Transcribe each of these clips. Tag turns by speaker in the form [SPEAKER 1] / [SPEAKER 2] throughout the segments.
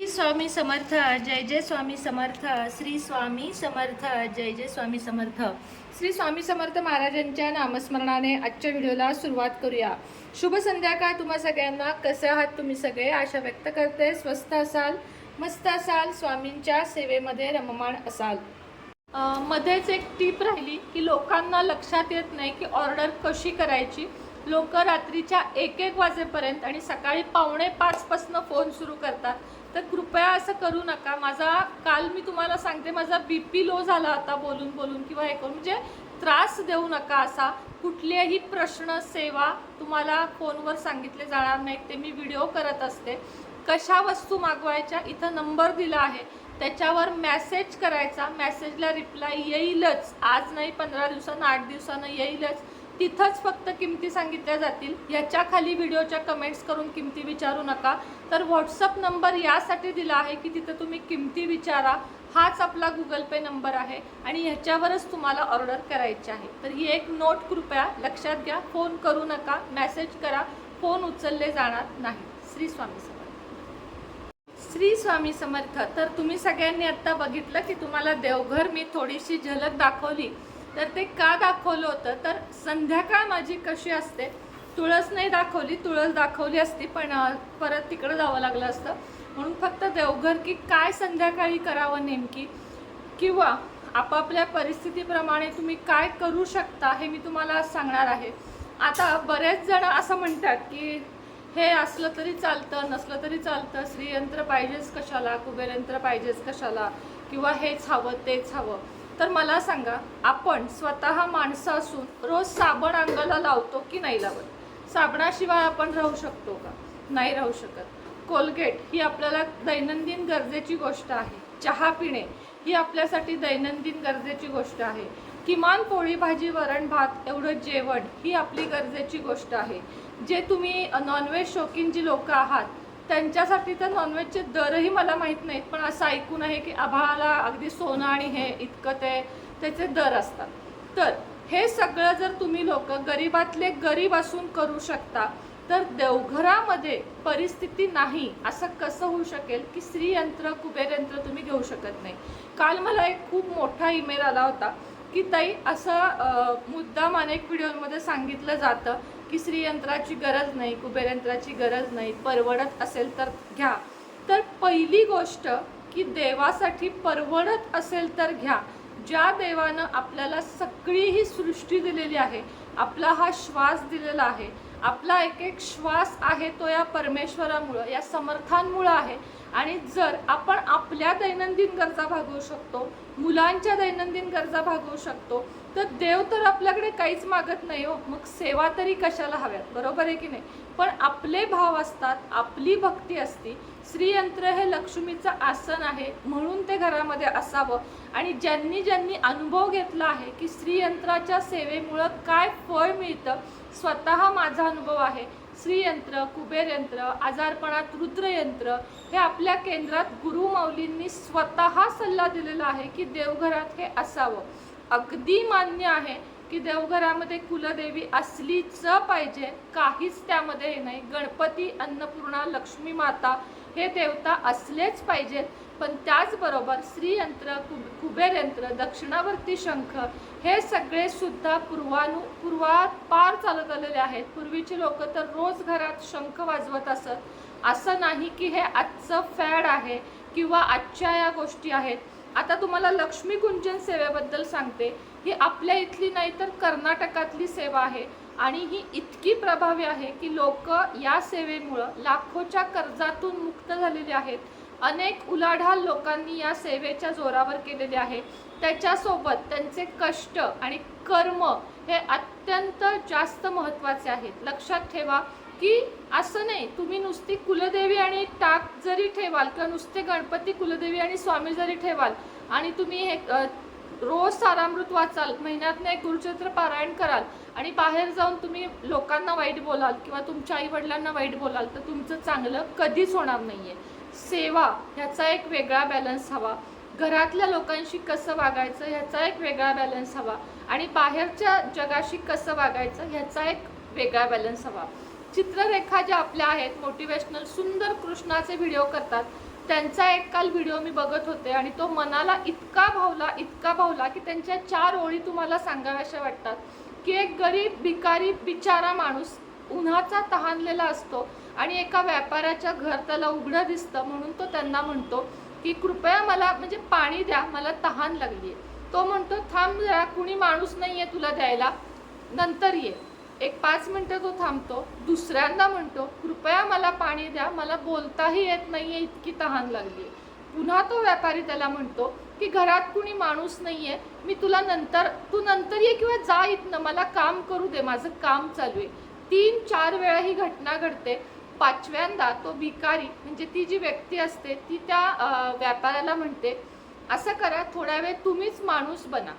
[SPEAKER 1] श्री स्वामी समर्थ जय जय स्वामी समर्थ श्री स्वामी समर्थ जय जय स्वामी समर्थ.
[SPEAKER 2] श्री स्वामी समर्थ महाराजांच्या नामस्मरणाने आजच्या व्हिडिओला सुरुवात करूया. शुभ संध्याकाळ तुम्हा सगळ्यांना. कसे आहात तुम्ही सगळे? आशा व्यक्त करते. स्वस्त असाल मस्त असाल स्वामींच्या सेवेमध्ये रममाण असाल. मध्येच एक टीप राहिली की लोकांना लक्षात येत नाही की ऑर्डर कशी करायची. लोक रात्रीच्या एक एक वाजेपर्यंत आणि सकाळी पावणे पाचपासनं फोन सुरू करतात. तर कृपया असं करू नका. माझा काल मी तुम्हाला सांगते माझा बी पी लो झाला आता बोलून बोलून किंवा हे करून. म्हणजे त्रास देऊ नका असा. कुठलेही प्रश्न सेवा तुम्हाला फोनवर सांगितले जाणार नाहीत. ते मी व्हिडिओ करत असते. कशा वस्तू मागवायच्या? इथं नंबर दिला आहे. त्याच्यावर मॅसेज करायचा. मॅसेजला रिप्लाय येईलच. आज नाही पंधरा दिवसानं आठ दिवसानं येईलच. तिथंच फक्त किमती सांगितल्या जातील. याच्याखाली व्हिडिओच्या कमेंट्स करून किमती विचारू नका. तर व्हॉट्सअप नंबर यासाठी दिला आहे की तिथं तुम्ही किमती विचारा. हाच आपला गुगल पे नंबर आहे आणि ह्याच्यावरच तुम्हाला ऑर्डर करायची आहे. तर ही एक नोट कृपया लक्षात घ्या. फोन करू नका मेसेज करा. फोन उचलले जाणार नाही. श्री स्वामी समर्थ. श्री स्वामी समर्थ तर तुम्ही सगळ्यांनी आत्ता बघितलं की तुम्हाला देवघर मी थोडीशी झलक दाखवली. तर ते का दाखवलं होतं? तर संध्याकाळ माझी कशी असते? तुळस नाही दाखवली तुळस दाखवली असती पण परत तिकडं जावं लागलं असतं. म्हणून फक्त देवघर की काय संध्याकाळी करावं नेमकी? किंवा आपापल्या परिस्थितीप्रमाणे तुम्ही काय करू शकता हे मी तुम्हाला सांगणार आहे. आता बरेच जण असं म्हणतात की हे असलं तरी चालतं नसलं तरी चालतं श्रीयंत्र पाहिजेच कशाला कुबेरयंत्र पाहिजेच कशाला किंवा हेच हवं तेच हवं. तर मला सांगा आपण स्वतः माणसं असून रोज साबण अंगाला लावतो की नाही लावत? साबणाशिवाय आपण राहू शकतो का? नाही राहू शकत. कोलगेट ही आपल्याला दैनंदिन गरजेची गोष्ट आहे. चहा पिणे ही आपल्यासाठी दैनंदिन गरजेची गोष्ट आहे. किमान पोळी भाजी वरण भात एवढं जेवण ही आपली गरजेची गोष्ट आहे. जे तुम्ही नॉनव्हेज शौकीन जी लोक आहात त्यांच्यासाठी तर नॉनव्हेजचे दरही मला माहीत नाहीत पण असं ऐकून आहे की आभाळाला अगदी सोनं आणि हे इतकं ते त्याचे दर असतात. तर हे सगळं जर तुम्ही लोक गरीबातले गरीब असून करू शकता तर देवघरामध्ये परिस्थिती नाही असं कसं होऊ शकेल की स्त्रीयंत्र कुबेरयंत्र तुम्ही घेऊ शकत नाही. काल मला एक खूप मोठा ईमेल आला होता की ताई असं मुद्दाम अनेक व्हिडिओमध्ये सांगितलं जातं तिसरी यंत्राची गरज नाही कुबेरयंत्राची गरज नाही परवडत असेल तर घ्या. तर पहिली गोष्ट की देवासाठी परवडत असेल तर घ्या. ज्या देवानं आपल्याला सगळी ही सृष्टी दिलेली आहे आपला हा श्वास दिलेला आहे आपला एक एक श्वास आहे तो या परमेश्वरामुळं या समर्थांमुळं आहे. आणि जर आपण आपल्या दैनंदिन गरजा भागवू शकतो मुलांच्या दैनंदिन गरजा भागवू शकतो तर देव तर आपल्याकडे काहीच मागत नाही हो. मग सेवा तरी कशाला हव्यात? बरोबर आहे की नाही? पण आपले भाव असतात आपली भक्ती असती. श्रीयंत्र हे लक्ष्मीचं आसन आहे म्हणून ते घरामध्ये असावं. आणि ज्यांनी ज्यांनी अनुभव घेतला आहे की श्रीयंत्राच्या सेवेमुळं काय फळ मिळतं स्वतः माझा अनुभव आहे. श्रीयंत्र कुबेरयंत्र आजारपणात रुद्रयंत्र हे आपल्या केंद्रात गुरुमौलींनी स्वतः सल्ला दिलेला आहे की देवघरात हे असावं. अगदी मान्य आहे की देवघरामध्ये कुलदेवी असलीच पाहिजे काहीच त्यामध्ये हे नाही. गणपती अन्नपूर्णा लक्ष्मी माता हे देवता असलेच पाहिजेत. पण त्याचबरोबर श्रीयंत्र कु कुबेरयंत्र दक्षिणावर्ती शंख हे सगळे सुद्धा पूर्वानु पूर्वात पार चालत आलेले आहेत. पूर्वीचे लोक तर रोज घरात शंख वाजवत असत. असं नाही की हे आजचं फॅड आहे किंवा आजच्या या गोष्टी आहेत. आता तुम्हाला लक्ष्मी कुंजन सेवेबद्दल सांगते. ही आपल्या इथली नाही तर कर्नाटकातली सेवा आहे. आणि ही इतकी प्रभावी आहे की लोक या सेवेमुळं लाखोच्या कर्जातून मुक्त झालेले आहेत. अनेक उलाढाल लोकांनी या सेवेच्या जोरावर केलेले आहे. त्याच्यासोबत त्यांचे कष्ट आणि कर्म हे अत्यंत जास्त महत्त्वाचे आहेत. लक्षात ठेवा की असं नाही तुम्ही नुसती कुलदेवी आणि टाक जरी ठेवाल किंवा नुसते गणपती कुलदेवी आणि स्वामी जरी ठेवाल आणि तुम्ही हे रोज सारामृत वाचाल महिन्यातनं एक गुरुचरित्र पारायण कराल आणि बाहेर जाऊन तुम्ही लोकांना वाईट बोलाल किंवा तुमच्या आईवडिलांना वाईट बोलाल तर तुमचं चांगलं कधीच होणार नाही आहे सेवा ह्याचा एक वेगळा बॅलन्स हवा. घरातल्या लोकांशी कसं वागायचं ह्याचा एक वेगळा बॅलन्स हवा आणि बाहेरच्या जगाशी कसं वागायचं ह्याचा एक वेगळा बॅलन्स हवा. चित्ररेखा ज्या आपल्या आहेत मोटिवेशनल सुंदर कृष्णाचे व्हिडिओ करतात त्यांचा एक काल व्हिडिओ मी बघत होते आणि तो मनाला इतका भावला इतका भावला की त्यांच्या चार ओळी तुम्हाला सांगाव्याशा वाटतात. की एक गरीब भिकारी बिचारा माणूस उन्हाचा तहानलेला असतो आणि एका व्यापाऱ्याच्या घर त्याला उघडं दिसतं म्हणून तो त्यांना म्हणतो की कृपया मला म्हणजे पाणी द्या मला तहान लागली आहे तो म्हणतो थांब जरा कुणी माणूस नाही आहे तुला द्यायला नंतर ये. एक पाच मिनटं तो थांबतो दुसऱ्यांदा म्हणतो कृपया मला पाणी द्या मला बोलताही येत नाहीये इतकी तहान लागली पुन्हा तो व्यापारी त्याला म्हणतो की घरात कुणी माणूस नाहीये मी तुला नंतर तू नंतर ये किंवा जा इथनं मला काम करू दे माझं काम चालू आहे. तीन चार वेळा ही घटना घडते. पाचव्यांदा तो भिकारी म्हणजे ती जी व्यक्ती असते ती त्या व्यापाऱ्याला म्हणते असं करा थोड्या वेळ तुम्हीच माणूस बना.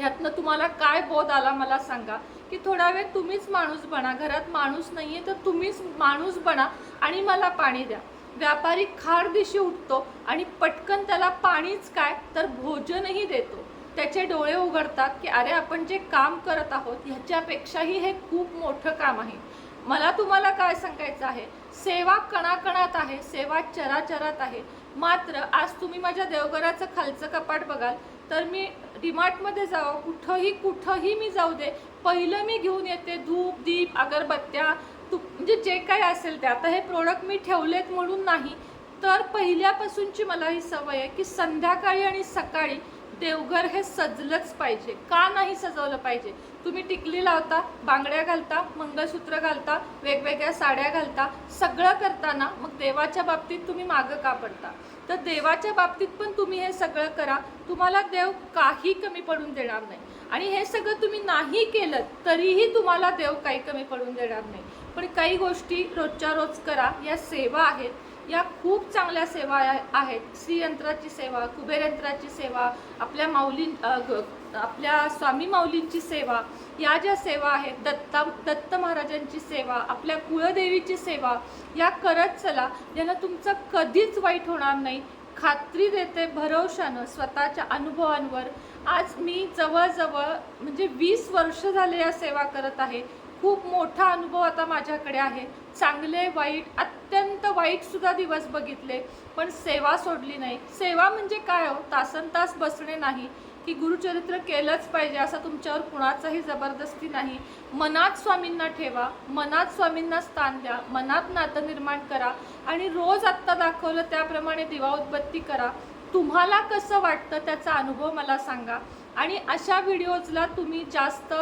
[SPEAKER 2] यातनं तुम्हाला काय बोध आला मला सांगा. की थोडा वेळ तुम्हीच माणूस बना. घरात माणूस नाही आहे तर तुम्हीच माणूस बना आणि मला पाणी द्या. व्यापारी खार दिशी उठतो आणि पटकन त्याला पाणीच काय तर भोजनही देतो. त्याचे डोळे उघडतात की अरे आपण जे काम करत आहोत ह्याच्यापेक्षाही हे खूप मोठं काम आहे. मला तुम्हाला काय सांगायचं आहे? सेवा कणाकणात आहे सेवा चराचरात आहे. मात्र आज तुम्ही माझ्या देवघराचं खालचं कपाट बघाल तर मी डीमार्टमध्ये जावं कुठंही कुठंही मी जाऊ दे पहिलं मी घेऊन येते धूप दीप अगरबत्त्या तूप म्हणजे जे काय असेल ते. आता हे प्रोडक्ट मी ठेवलेत म्हणून नाही तर पहिल्यापासूनची मला ही सवय आहे की संध्याकाळी आणि सकाळी देवघर हे सजलंच पाहिजे. का नाही सजवलं पाहिजे? तुम्ही टिकली लावता बांगड्या घालता मंगळसूत्र घालता वेगवेगळ्या साड्या घालता सगळं करताना मग देवाच्या बाबतीत तुम्ही मागं का पडता? तर देवाच्या बाबतीत पण तुम्ही हे सगळं करा. तुम्हाला देव काही कमी पडून देणार नाही. आणि हे सगळं तुम्ही नाही केलं तरीही तुम्हाला देव काही कमी पडून देणार नाही. पण काही गोष्टी रोजच्या रोज करा. या सेवा आहेत. या खूप चांगल्या सेवा आहेत. श्रीयंत्राची सेवा कुबेर यंत्राची सेवा आपल्या माऊली ग- आपल्या स्वामी माऊलींची सेवा या ज्या सेवा आहेत दत्ता दत्त महाराजांची सेवा आपल्या कुळदेवीची सेवा या करत चला. यानं तुमचं कधीच वाईट होणार नाही. खात्री देते भरवशानं स्वतःच्या अनुभवांवर. आज मी जवळजवळ म्हणजे वीस वर्ष झाले या सेवा करत आहे. खूप मोठा अनुभव आता माझ्याकडे आहे. चांगले वाईट अत्यंत वाईटसुद्धा दिवस बघितले पण सेवा सोडली नाही. सेवा म्हणजे काय हो? तासन तास बसणे नाही. की गुरुचरित्र केलंच पाहिजे असं तुमच्यावर कुणाचाही जबरदस्ती नाही. मनात स्वामींना ठेवा मनात स्वामींना स्थान द्या मनात नातं निर्माण करा आणि रोज आत्ता दाखवलं त्याप्रमाणे दिवा उत्पत्ती करा. तुम्हाला कसं वाटतं त्याचा अनुभव मला सांगा. आणि अशा व्हिडिओजला तुम्ही जास्त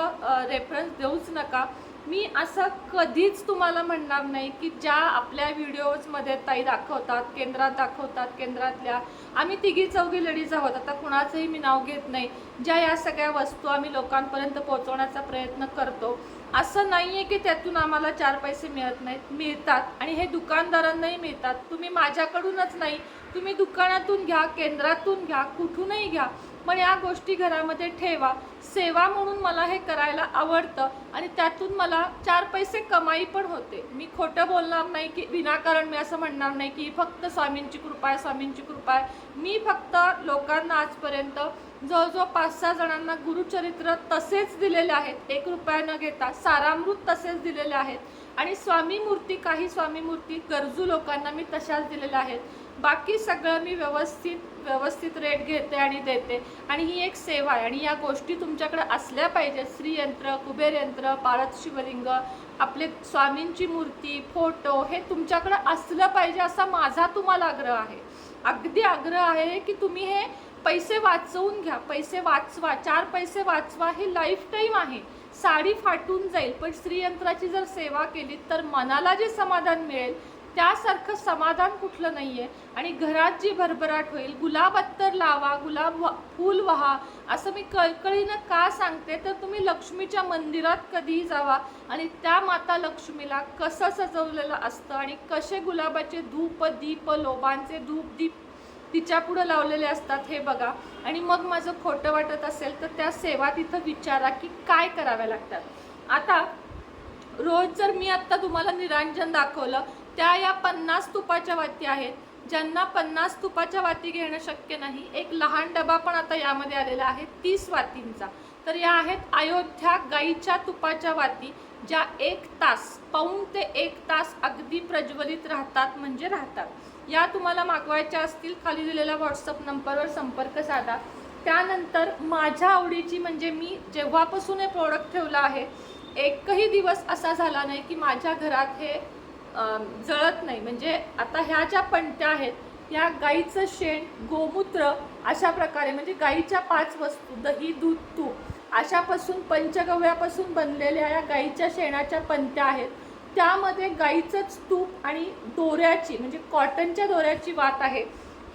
[SPEAKER 2] रेफरन्स देऊच नका. मी असं कधीच तुम्हाला म्हणणार नाही की ज्या आपल्या व्हिडिओजमध्ये ताई दाखवतात केंद्रात दाखवतात केंद्रातल्या आम्ही तिघी चौघी लेडीज आहोत. आता कुणाचंही मी नाव घेत नाही. ज्या या सगळ्या वस्तू आम्ही लोकांपर्यंत पोहोचवण्याचा प्रयत्न करतो. असं नाही आहे की त्यातून आम्हाला चार पैसे मिळत नाहीत मिळतात. आणि हे दुकानदारांनाही मिळतात. तुम्ही माझ्याकडूनच नाही. तुम्ही दुकानातून घ्या केंद्रातून घ्या कुठूनही घ्या. पण या गोष्टी घरामध्ये ठेवा. सेवा म्हणून मला हे करायला आवडतं आणि त्यातून मला चार पैसे कमाई पण होते. मी खोटं बोलणार नाही की विनाकारण मी असं म्हणणार नाही की फक्त स्वामींची कृपा आहे स्वामींची कृपा आहे. मी फक्त लोकांना आजपर्यंत जवळजवळ पाच सहा जणांना गुरुचरित्र तसेच दिलेले आहेत. एक रुपया न घेता सारामृत तसेच दिलेले आहेत. आणि स्वामी मूर्ती काही स्वामी मूर्ती गरजू लोकांना मी तशाच दिलेल्या आहेत. बाकी सगळं मी व्यवस्थित व्यवस्थित रेट घेते आणि देते. आणि ही एक सेवा आहे आणि या गोष्टी तुमच्याकडे असल्या पाहिजेत. श्रीयंत्र कुबेर यंत्र शिवलिंग आपले स्वामींची मूर्ती फोटो हे तुमच्याकडे असलं पाहिजे असा माझा तुम्हाला आग्रह आहे. अगदी आग्रह आहे की तुम्ही हे पैसे वाचवून घ्या. पैसे वाचवा. चार पैसे वाचवा. हे लाईफ टाईम आहे. साडी फाटून जाईल. पण श्रीयंत्राची जर सेवा केली तर मनाला जे समाधान मिळेल त्यासारखं समाधान कुठलं नाही आहे आणि घरात जी भरभराट होईल गुलाब अत्तर लावा गुलाब वा- फूल वहा असं मी कळकळीनं का सांगते? तर तुम्ही लक्ष्मीच्या मंदिरात कधीही जावा आणि त्या माता लक्ष्मीला कसं सजवलेलं असतं आणि कसे गुलाबाचे धूप दीप लोबांचे धूप दीप तिच्या पुढं लावलेले असतात हे बघा. आणि मग माझं खोटं वाटत असेल तर त्या सेवा तिथं विचारा की काय कराव्या लागतात. आता रोज जर मी आत्ता तुम्हाला निरांजन दाखवलं त्या या पन्नास तुपाच्या वाती आहेत. ज्यांना पन्नास तुपाच्या वाती घेणं शक्य नाही एक लहान डबा पण आता यामध्ये आलेला आहे तीस वातींचा. तर या आहेत अयोध्या गाईच्या तुपाच्या वाती ज्या एक तास पाऊन ते एक तास अगदी प्रज्वलित राहतात म्हणजे राहतात. या तुम्हाला मागवायच्या असतील खाली दिलेल्या व्हॉट्सअप नंबरवर संपर्क साधा. त्यानंतर माझ्या आवडीची म्हणजे मी जेव्हापासून हे प्रोडक्ट ठेवलं आहे एकही दिवस असा झाला नाही की माझ्या घरात हे जळत नाही. म्हणजे आता ह्या ज्या पणत्या आहेत या गाईचं शेण गोमूत्र अशा प्रकारे म्हणजे गाईच्या पाच वस्तू दही दूध तूप अशापासून पंचगव्यापासून बनलेल्या या गाईच्या शेणाच्या पणत्या आहेत. त्यामध्ये गाईचंच तूप आणि दोऱ्याची म्हणजे कॉटनच्या दोऱ्याची वात आहे.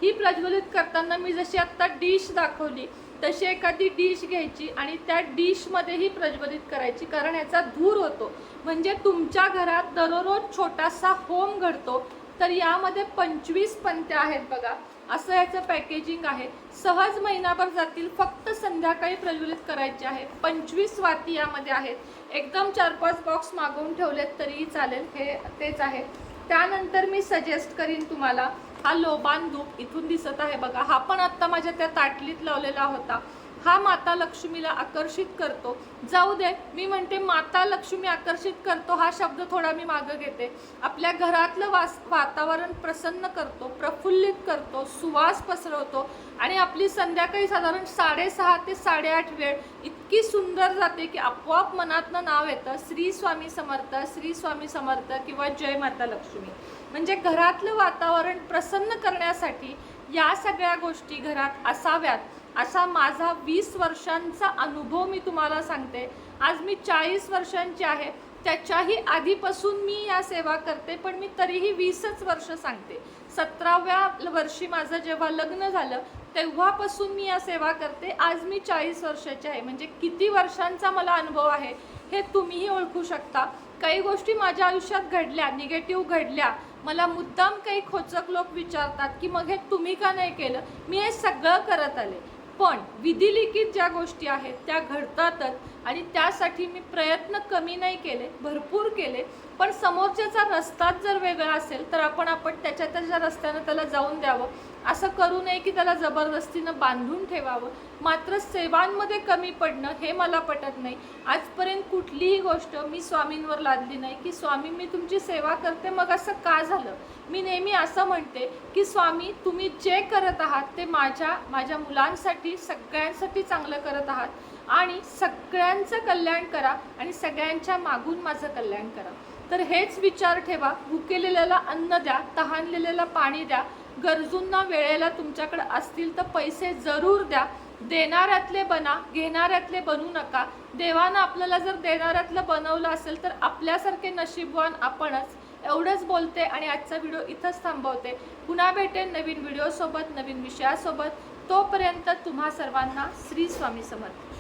[SPEAKER 2] ही प्रज्वलित करताना मी जशी आत्ता डिश दाखवली तशी एखादी डिश घ्यायची आणि त्या डिशमध्येही प्रज्वलित करायची कारण याचा धूर होतो. म्हणजे तुमच्या घरात दररोज छोटासा होम घडतो तर यामध्ये पंचवीस पंत्या आहेत बघा. असं याचं पॅकेजिंग आहे. सहज महिनाभर जातील फक्त संध्याकाळी प्रज्वलित करायचे आहे. पंचवीस वाती यामध्ये आहेत. एकदम चार पाच बॉक्स मागवून ठेवलेत तरीही चालेल. हे तेच आहे. त्यानंतर मी सजेस्ट करीन तुम्हाला हा लोबान धूप इथून दिसत आहे. बघा हा पण आत्ता माझ्या त्या ताटलीत लावलेला होता. हा माता लक्ष्मीला आकर्षित करतो. जाऊ दे मी म्हणते माता लक्ष्मी आकर्षित करतो हा शब्द थोडा मी मागं घेते. आपल्या घरातलं वास वातावरण प्रसन्न करतो प्रफुल्लित करतो सुवास पसरवतो आणि आपली संध्याकाळी साधारण साडेसहा ते साडेआठ वेळ इतकी सुंदर जाते की आपोआप मनातनं नाव येतं श्री स्वामी समर्थ श्री स्वामी समर्थ किंवा जय माता लक्ष्मी म्हणजे घरातलं वातावरण प्रसन्न करण्यासाठी या सगळ्या गोष्टी घरात असाव्यात असा माझा वीस वर्षांचा अनुभव मी तुम्हाला सांगते. आज मी चाळीस वर्षांची आहे त्याच्याही आधीपासून मी या सेवा करते पण मी तरीही वीसच वर्ष सांगते. सतराव्या वर्षी माझं जेव्हा लग्न झालं तेव्हापासून मी या सेवा करते. आज मी चाळीस वर्षाची आहे. म्हणजे किती वर्षांचा मला अनुभव आहे हे तुम्हीही ओळखू शकता. काही गोष्टी माझ्या आयुष्यात घडल्या निगेटिव्ह घडल्या मला मुद्दाम काही खोचक लोक विचारतात की मग हे तुम्ही का नाही केलं? मी हे सगळं करत आले. पण विधिलिखित ज्या गोष्टी आहेत त्या घडतातच आणि त्यासाठी मी प्रयत्न कमी नाही केले भरपूर केले. पण समोरच्याचा रस्ताच जर वेगळा असेल तर आपण आपण त्याच्या त्याच्या रस्त्यानं त्याला जाऊन द्यावं. असं करू नये की त्याला जबरदस्तीनं बांधून ठेवावं. मात्र सेवांमध्ये कमी पडणं हे मला पटत नाही. आजपर्यंत कुठलीही गोष्ट मी स्वामींवर लादली नाही की स्वामी मी तुमची सेवा करते मग असं का झालं? मी नेहमी असं म्हणते की स्वामी तुम्ही जे करत आहात ते माझ्या माझ्या मुलांसाठी सगळ्यांसाठी चांगलं करत आहात. आणि सगळ्यांचं कल्याण करा आणि सगळ्यांच्या मागून माझं कल्याण करा. तर हेच विचार ठेवा. भुकेलेल्याला अन्न द्या तहानलेल्याला पाणी द्या. गरजूंना वेळेला तुमच्याकडे असतील तर पैसे जरूर द्या. देणाऱ्यातले बना घेणाऱ्यातले बनू नका. देवानं आपल्याला जर देणाऱ्यातलं बनवलं असेल तर आपल्यासारखे नशीबवान आपणच. एवढंच बोलते आणि आजचा व्हिडिओ इथंच थांबवते. पुन्हा भेटेन नवीन व्हिडिओसोबत नवीन विषयासोबत. तोपर्यंत तुम्हा सर्वांना श्री स्वामी समर्थ.